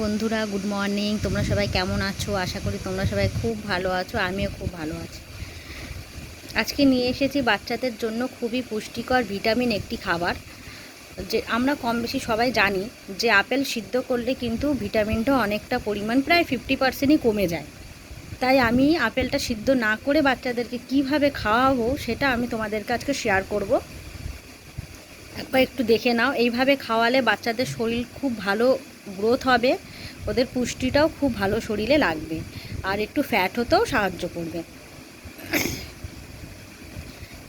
বন্ধুরা good morning তোমরা সবাই কেমন আছো? আশা করি তোমরা সবাই খুব ভালো আছো, আমিও খুব ভালো আছি। আজকে নিয়ে এসেছি বাচ্চাদের জন্য খুবই পুষ্টিকর ভিটামিন একটি খাবার। যে আমরা কম বেশি সবাই জানি যে আপেল সিদ্ধ করলে কিন্তু ভিটামিনটা অনেকটা পরিমাণ, প্রায় ফিফটি পার্সেন্টই কমে যায়। তাই আমি আপেলটা সিদ্ধ না করে বাচ্চাদেরকে কীভাবে খাওয়াবো সেটা আমি তোমাদেরকে আজকে শেয়ার করব। একবার একটু দেখে নাও। এইভাবে খাওয়ালে বাচ্চাদের শরীর খুব ভালো গ্রোথ হবে। ওদের পুষ্টিটাও খুব ভালো শরীরে লাগবে। আর একটু ফ্যাট হতেও সাহায্য করবে।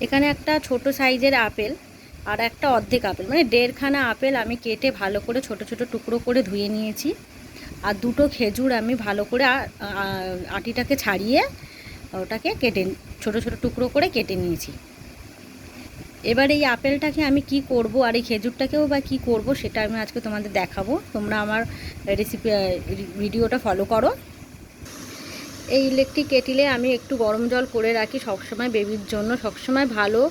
এখানে একটা ছোট সাইজের আপেল আর একটা অর্ধেক আপেল। মানে দেড়খানা আপেল আমি কেটে ভালো করে ছোট ছোট টুকরো করে ধুয়ে নিয়েছি। আর দুটো খেজুর আমি ভালো করে আটিটাকে ছাড়িয়ে ওটাকে কেটে, ছোট ছোট টুকরো করে কেটে নিয়েছি। এবার এই আপেলটাকে আমি কি করব, আর এই খেজুরটাকেও বা কি করব, সেটা আমি আজকে তোমাদের দেখাবো। তোমরা আমার রেসিপি ভিডিওটা ফলো করো। এই ইলেকট্রিক কেটিলে আমি একটু গরম জল করে রাখি সবসময় বেবির জন্য। সবসময় ভালো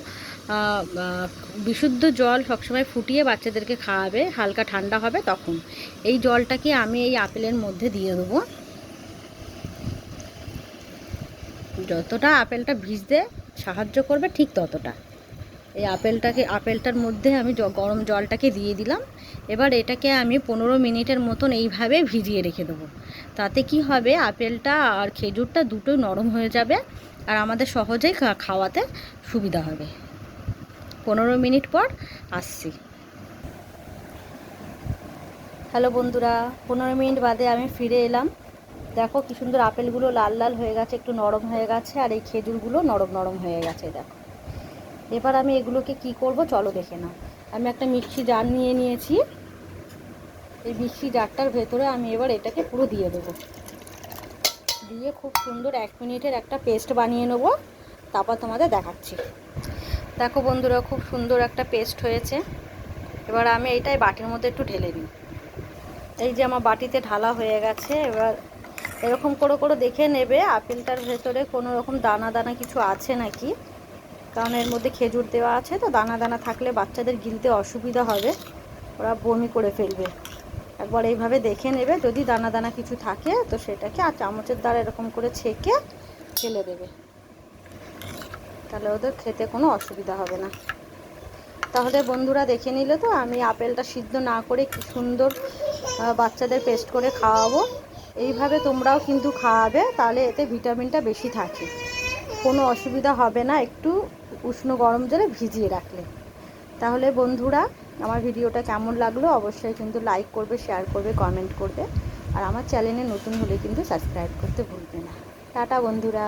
বিশুদ্ধ জল সবসময় ফুটিয়ে বাচ্চাদেরকে খাওয়াবে। হালকা ঠান্ডা হবে তখন। এই জলটাকে আমি এই আপেলের মধ্যে দিয়ে দেবো। যতটা আপেলটা ভিজতে সাহায্য করবে ঠিক ততটা। এই আপেলটাকে, আপেলটার মধ্যে আমি গরম জলটাকে দিয়ে দিলাম। এবার এটাকে আমি পনেরো মিনিটের মতন এইভাবে ভিজিয়ে রেখে দেবো। তাতে কি হবে, আপেলটা আর খেজুরটা দুটোই নরম হয়ে যাবে আর আমাদের সহজেই খাওয়াতে সুবিধা হবে। পনেরো মিনিট পর আসছি। হ্যালো বন্ধুরা, পনেরো মিনিট বাদে আমি ফিরে এলাম। দেখো কি সুন্দর আপেলগুলো লাল লাল হয়ে গেছে, একটু নরম হয়ে গেছে আর এই খেজুরগুলো নরম নরম হয়ে গেছে, দেখো। এবার আমি এগুলোকে কি করব? চলো দেখে নাও। আমি একটা মিক্সি জার নিয়ে নিয়েছি। এই মিক্সি জারটার ভেতরে আমি এবার এটাকে পুরো দিয়ে দেবো। দিয়ে খুব সুন্দর এক মিনিটের একটা পেস্ট বানিয়ে নেব। তারপর তোমাদের দেখাচ্ছি। দেখো বন্ধুরা, খুব সুন্দর একটা পেস্ট হয়েছে। এবার আমি এইটাই বাটির মধ্যে একটু ঢেলে নিই। এই যে আমার বাটিতে ঢালা হয়ে গেছে, এবার এরকম করে করে দেখে নেবে। আপেলটার ভেতরে কোনো রকম দানা দানা কিছু আছে নাকি? কারণ এর মধ্যে খেজুর দেওয়া আছে, তো দানা দানা থাকলে বাচ্চাদের গিলতে অসুবিধা হবে। ওরা বমি করে ফেলবে। একবার এইভাবে দেখে নেবে, যদি দানা দানা কিছু থাকে, তো সেটাকে আর চামচের দ্বারা এরকম করে ছেঁকে ফেলে দেবে। তাহলে ওদের খেতে কোনো অসুবিধা হবে না। তাহলে বন্ধুরা দেখে নিলে তো, আমি আপেলটা সিদ্ধ না করে কি সুন্দর বাচ্চাদের পেস্ট করে খাওয়াবো। এইভাবে তোমরাও কিন্তু খাওয়াবে, তাহলে এতে ভিটামিনটা বেশি থাকে। কোনো অসুবিধা হবে না, একটু উষ্ণ গরম জলে ভিজিয়ে রাখলে। তাহলে বন্ধুরা, আমার ভিডিওটা কেমন লাগল অবশ্যই কিন্তু লাইক করবে শেয়ার করবে কমেন্ট করবে। আর আমার চ্যানেলে নতুন হলে কিন্তু সাবস্ক্রাইব করতে ভুলবে না। টাটা বন্ধুরা।